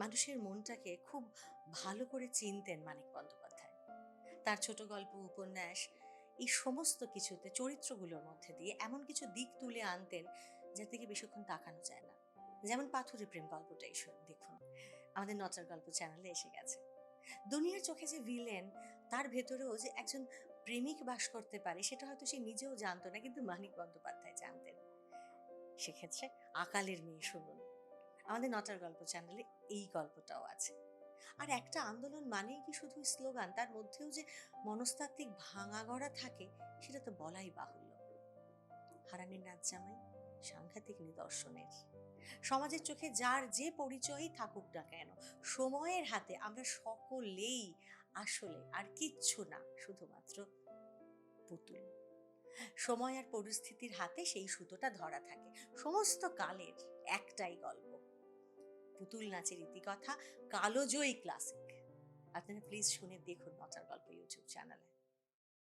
মানুষের মনটাকে খুব ভালো করে চিনতেন মানিক বন্দ্যোপাধ্যায়। তার ছোট গল্প, উপন্যাস, এই সমস্ত কিছুতে, চরিত্রগুলোর মধ্যে দিয়ে এমন কিছু দিক তুলে আনতেন যা থেকে বেশিক্ষণ তাকানো যায় না। যেমন পাথুরে প্রেম গল্পটা এসে, দেখুন। আমাদের নচার গল্প চ্যানেলে এসে গেছে। দুনিয়ার চোখে যে ভিলেন তার ভেতরেও যে একজন প্রেমিক বাস করতে পারে, সেটা হয়তো সে নিজেও জানতো না, কিন্তু মানিক বন্দ্যোপাধ্যায় জানতেন। সেক্ষেত্রে আকালের মেয়ে শুনুন। আমাদের নটার গল্প চ্যানেলে এই গল্পটাও আছে। আর একটা আন্দোলন মানেই কি শুধু স্লোগান তার মধ্যেও যে মনস্তাত্ত্বিক ভাঙা গড়া থাকে, সেটা তো বলাই বাহুল্য। হারানের নাচ জামাই সাংঘাতিক নিদর্শনের। সমাজের চোখে যার যে পরিচয়ই থাকুক না কেন, সময়ের হাতে আমরা সকলেই আসলে আর কিচ্ছু না, শুধুমাত্র পুতুল। সময় আর পরিস্থিতির হাতে সেই সুতোটা ধরা থাকে। সমস্ত কালের একটাই গল্প। পুতুল নাচের ইতিকথা কালোজয়ী ক্লাসিক আপনারা প্লিজ শুনে দেখুন মজার গল্প ইউটিউব চ্যানেলে